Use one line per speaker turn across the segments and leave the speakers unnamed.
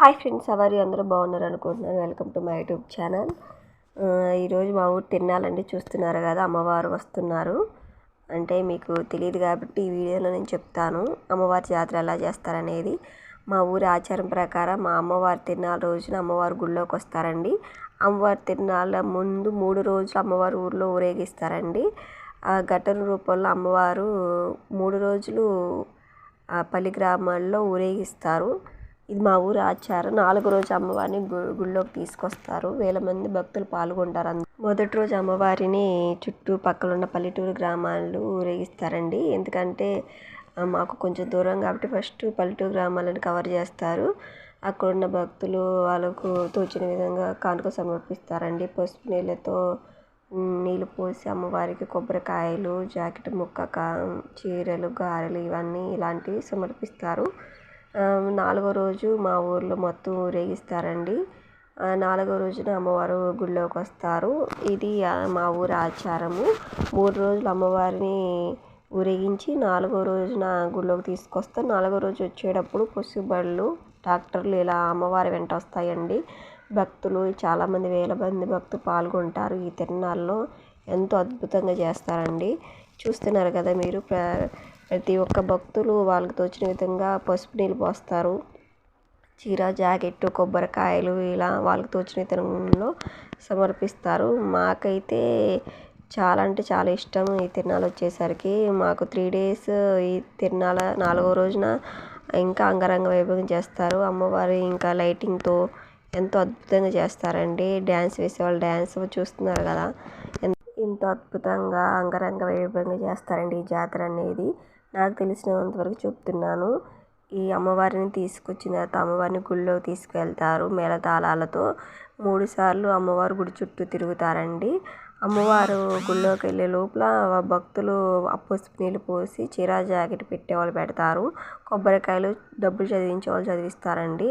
Hi friends ఎవరి? అందరూ బాగున్నారు అనుకుంటున్నాను. Welcome to my YouTube channel ఈరోజు మా ఊరు తిన్నాలండి. చూస్తున్నారు కదా అమ్మవారు వస్తున్నారు. అంటే మీకు తెలియదు కాబట్టి ఈ వీడియోలో నేను చెప్తాను. అమ్మవారి జాతర ఎలా చేస్తారనేది. మా ఊరి ఆచారం ప్రకారం మా అమ్మవారి తిరునాళ్ళ రోజున అమ్మవారి గుళ్ళోకి వస్తారండి. అమ్మవారి తిరునాళ్ళ ముందు మూడు రోజులు అమ్మవారి ఊర్లో ఊరేగిస్తారండి. ఆ ఘటన రూపంలో అమ్మవారు మూడు రోజులు ఆ పల్లి గ్రామాల్లో ఊరేగిస్తారు. ఇది మా ఊరి ఆచారం. నాలుగు రోజు అమ్మవారిని గు గుళ్ళోకి తీసుకొస్తారు. వేల మంది భక్తులు పాల్గొంటారు అందు మొదటి రోజు అమ్మవారిని చుట్టూ పక్కన ఉన్న పల్లెటూరు గ్రామాలు ఊరేగిస్తారండి. ఎందుకంటే మాకు కొంచెం దూరం కాబట్టి ఫస్ట్ పల్లెటూరు గ్రామాలను కవర్ చేస్తారు. అక్కడ ఉన్న భక్తులు వాళ్ళకు తోచిన విధంగా కానుక సమర్పిస్తారండి. పసుపు నీళ్ళతో నీళ్ళు పోసి అమ్మవారికి కొబ్బరికాయలు జాకెట్ ముక్క చీరలు గారెలు ఇవన్నీ ఇలాంటివి సమర్పిస్తారు. నాలుగో రోజు మా ఊర్లో మొత్తం ఊరేగిస్తారండి. నాలుగో రోజున అమ్మవారు గుళ్ళోకి వస్తారు. ఇది మా ఊరి ఆచారము. మూడు రోజులు అమ్మవారిని ఊరేగించి నాలుగో రోజున గుళ్ళోకి తీసుకొస్తారు. నాలుగో రోజు వచ్చేటప్పుడు పసుబళ్ళు ట్రాక్టర్లు ఇలా అమ్మవారి వెంట వస్తాయండి. భక్తులు చాలామంది వేల మంది భక్తులు పాల్గొంటారు ఈ తిరునాళ్ళలో. ఎంతో అద్భుతంగా చేస్తారండి. చూస్తున్నారు కదా మీరు ప్రతి ఒక్క భక్తులు వాళ్ళకి తోచిన విధంగా పసుపు నీళ్ళు పోస్తారు. చీర జాకెట్ కొబ్బరికాయలు ఇలా వాళ్ళకి తోచిన విధంలో సమర్పిస్తారు. మాకైతే చాలా అంటే చాలా ఇష్టం ఈ తిరునాళ్ళు వచ్చేసరికి. మాకు త్రీ డేస్ ఈ తిరునాళ్ళ నాలుగో రోజున ఇంకా అంగరంగ వైభవం చేస్తారు. అమ్మవారి ఇంకా లైటింగ్తో ఎంతో అద్భుతంగా చేస్తారండి. డ్యాన్స్ వేసేవాళ్ళు డ్యాన్స్ చూస్తున్నారు కదా. ఎంతో అద్భుతంగా అంగరంగ వైభవంగా చేస్తారండి ఈ జాతర అనేది. నాకు తెలిసినంత వరకు చెప్తున్నాను. ఈ అమ్మవారిని తీసుకొచ్చిన తర్వాత అమ్మవారిని గుళ్ళో తీసుకెళ్తారు మేళతాళాలతో. మూడు సార్లు అమ్మవారు గుడి చుట్టూ తిరుగుతారండి. అమ్మవారు గుళ్ళోకి వెళ్ళే లోపల భక్తులు ఆ పసుపు నీళ్ళు పోసి చీర జాకెట్ పెట్టేవాళ్ళు పెడతారు. కొబ్బరికాయలు డబ్బులు చదివించే వాళ్ళు చదివిస్తారండి.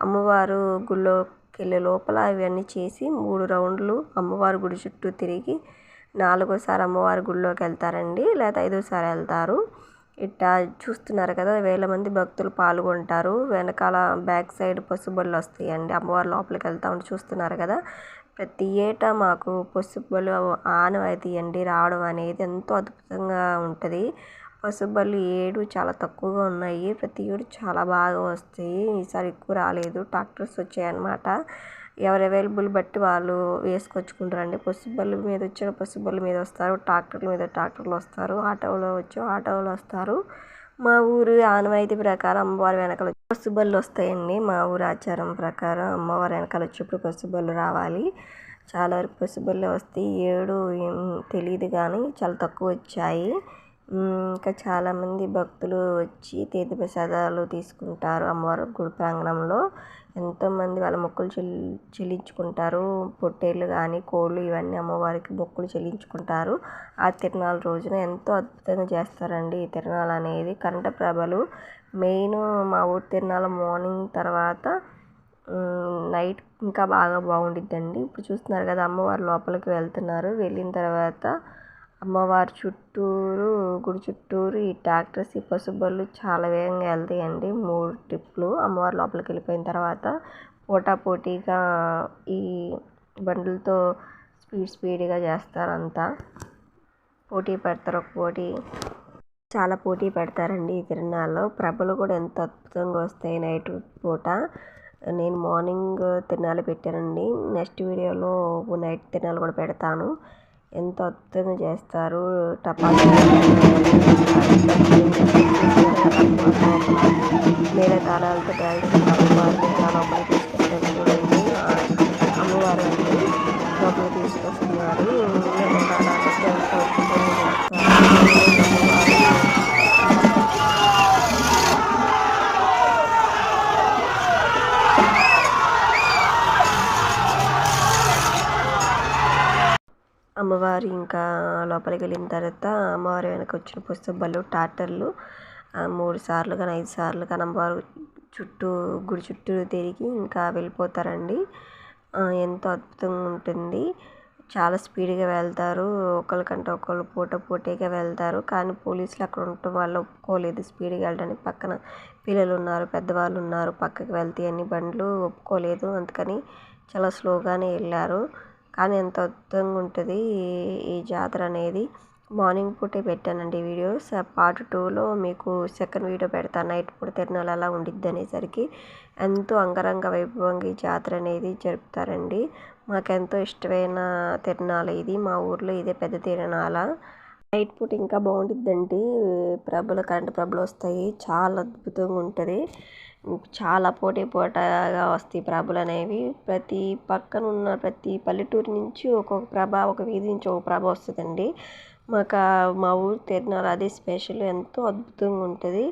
అమ్మవారు గుళ్ళోకి వెళ్ళే లోపల ఇవన్నీ చేసి మూడు రౌండ్లు అమ్మవారి గుడి చుట్టూ తిరిగి నాలుగోసారి అమ్మవారి గుళ్ళోకి వెళ్తారండి. లేదా ఐదోసారి వెళ్తారు. ఇట్టా చూస్తున్నారు కదా వేల మంది భక్తులు పాల్గొంటారు. వెనకాల బ్యాక్ సైడ్ పసుబళ్ళు వస్తాయండి. అమ్మవారి లోపలికి వెళ్తా ఉంటే చూస్తున్నారు కదా. ప్రతి ఏటా మాకు పసుబళ్ళు ఆనవాయితీ అండి రావడం అనేది ఎంతో అద్భుతంగా ఉంటుంది. పసుబళ్ళు ఏడు చాలా తక్కువగా ఉన్నాయి. ప్రతి ఏడు చాలా బాగా వస్తాయి. ఈసారి ఎక్కువ రాలేదు. ట్రాక్టర్స్ వచ్చాయన్నమాట. ఎవరు అవైలబుల్ బట్టి వాళ్ళు వేసుకొచ్చుకుంటారండి. పసుబళ్ళు మీద వచ్చిన పసుబళ్ళు మీద వస్తారు ట్రాక్టర్ల మీద ట్రాక్టర్లు వస్తారు ఆటోలో వచ్చి ఆటోలో వస్తారు. మా ఊరు ఆనవాయితీ ప్రకారం అమ్మవారి వెనకాల పసుబళ్ళు వస్తాయండి. మా ఊరు ఆచారం ప్రకారం అమ్మవారి వెనకాల వచ్చేప్పుడు పసుబళ్ళు రావాలి. చాలా వరకు పసుబళ్ళే వస్తాయి. ఏడు తెలియదు కానీ చాలా తక్కువ వచ్చాయి. ఇంకా చాలామంది భక్తులు వచ్చి తీర్థ ప్రసాదాలు తీసుకుంటారు అమ్మవారి గుడి ప్రాంగణంలో. ఎంతోమంది వాళ్ళ మొక్కులు చెల్లి చెల్లించుకుంటారు. పొట్టేళ్ళు కానీ కోళ్ళు ఇవన్నీ అమ్మవారికి మొక్కులు చెల్లించుకుంటారు. ఆ తిరునాళ్ళ రోజున ఎంతో అద్భుతంగా చేస్తారండి ఈ తిరునాళ్ళు అనేది. కంట ప్రభలు మెయిన్ మా ఊరి తిరునాళ్ళ మార్నింగ్ తర్వాత నైట్ ఇంకా బాగా బాగుండిద్దండి. ఇప్పుడు చూస్తున్నారు కదా అమ్మవారు లోపలికి వెళ్తున్నారు. వెళ్ళిన తర్వాత అమ్మవారి చుట్టూరు గుడి చుట్టూరు ఈ ట్రాక్టర్స్ ఈ పసుబళ్ళు చాలా వేగంగా వెళ్తాయండి. మూడు ట్రిప్లు అమ్మవారి లోపలికి వెళ్ళిపోయిన తర్వాత పోటాపోటీగా ఈ బండ్లతో స్పీడ్ స్పీడ్గా చేస్తారు అంతా. పోటీ పెడతారు ఒక పోటీ. చాలా పోటీ పెడతారండి ఈ తిరునాళ్ళలో ప్రభలు కూడా ఎంత అద్భుతంగా వస్తాయి నైట్ పూట. నేను మార్నింగ్ తిరునాళ్ళు పెట్టానండి. నెక్స్ట్ వీడియోలో నైట్ తిరునాళ్ళు కూడా పెడతాను. ఎంతో అద్భుతంగా చేస్తారు టపాసులు మేళ డ్యాన్స్ లోపలికి తీసుకొస్తారు అమ్మవారు లోపలికి తీసుకొస్తున్నారు. అమ్మవారు ఇంకా లోపలికి వెళ్ళిన తర్వాత అమ్మవారి వెనక వచ్చిన పుస్తబళ్ళు టాటర్లు మూడు సార్లు కానీ ఐదు సార్లు కానీ అమ్మవారు చుట్టూ గుడి చుట్టూ తిరిగి ఇంకా వెళ్ళిపోతారండి. ఎంతో అద్భుతంగా ఉంటుంది. చాలా స్పీడ్గా వెళ్తారు. ఒకరికంటే ఒకళ్ళు పూట పోటీగా వెళ్తారు. కానీ పోలీసులు అక్కడ ఉండటం వల్ల ఒప్పుకోలేదు. స్పీడ్గా వెళ్ళడానికి పక్కన పిల్లలు ఉన్నారు పెద్దవాళ్ళు ఉన్నారు. పక్కకి వెళ్తే అన్ని బండ్లు ఒప్పుకోలేదు. అందుకని చాలా స్లోగానే వెళ్ళారు. కానీ ఎంత అద్భుతంగా ఉంటుంది ఈ జాతర అనేది. మార్నింగ్ పూటే పెట్టానండి వీడియోస్ పార్ట్ టూలో మీకు సెకండ్ వీడియో పెడతాను నైట్ పూట తిరునాళ్ళు అలా ఉండిద్ది అనేసరికి ఎంతో అంగరంగ వైభవంగా ఈ జాతర అనేది జరుపుతారండి. మాకెంతో ఇష్టమైన తిరునాళ్ళ ఇది. మా ఊర్లో ఇదే పెద్ద తిరునాళ్ళ నైట్ పూట ఇంకా బాగుంటుందండి ప్రభలు కరెంటు ప్రభలు వస్తాయి. చాలా అద్భుతంగా ఉంటుంది. చాలా పోటీ పోటాగా వస్తాయి ప్రభలు అనేవి. ప్రతి పక్కన ఉన్న ప్రతి పల్లెటూరు నుంచి ఒక్కొక్క ప్రభ ఒక వీధి నుంచి ఒక ప్రభ వస్తుందండి. మాకు మా ఊరు తిరునాలు అదే స్పెషల్. ఎంతో అద్భుతంగా ఉంటుంది.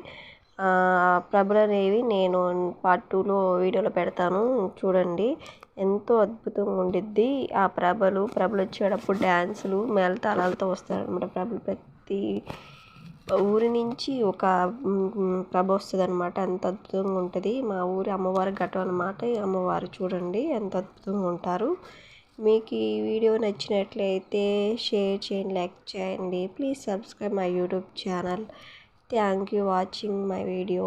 ప్రభలు అనేవి నేను పార్ట్ టూలో వీడియోలో పెడతాను. చూడండి. ఎంతో అద్భుతంగా ఉండిద్ది. ఆ ప్రభలు ప్రభలు వచ్చేటప్పుడు డ్యాన్సులు మేళతాళాలతో వస్తారనమాట ప్రభలు ప్రతి ఊరి నుంచి ఒక ప్రభ వస్తుంది అనమాట ఎంత అద్భుతంగా ఉంటుంది. మా ఊరి అమ్మవారి ఘట్టం అనమాట అమ్మవారు చూడండి ఎంత అద్భుతంగా ఉంటారు. మీకు ఈ వీడియో నచ్చినట్లయితే షేర్ చేయండి లైక్ చేయండి. Please subscribe my YouTube channel. Thank you watching my video.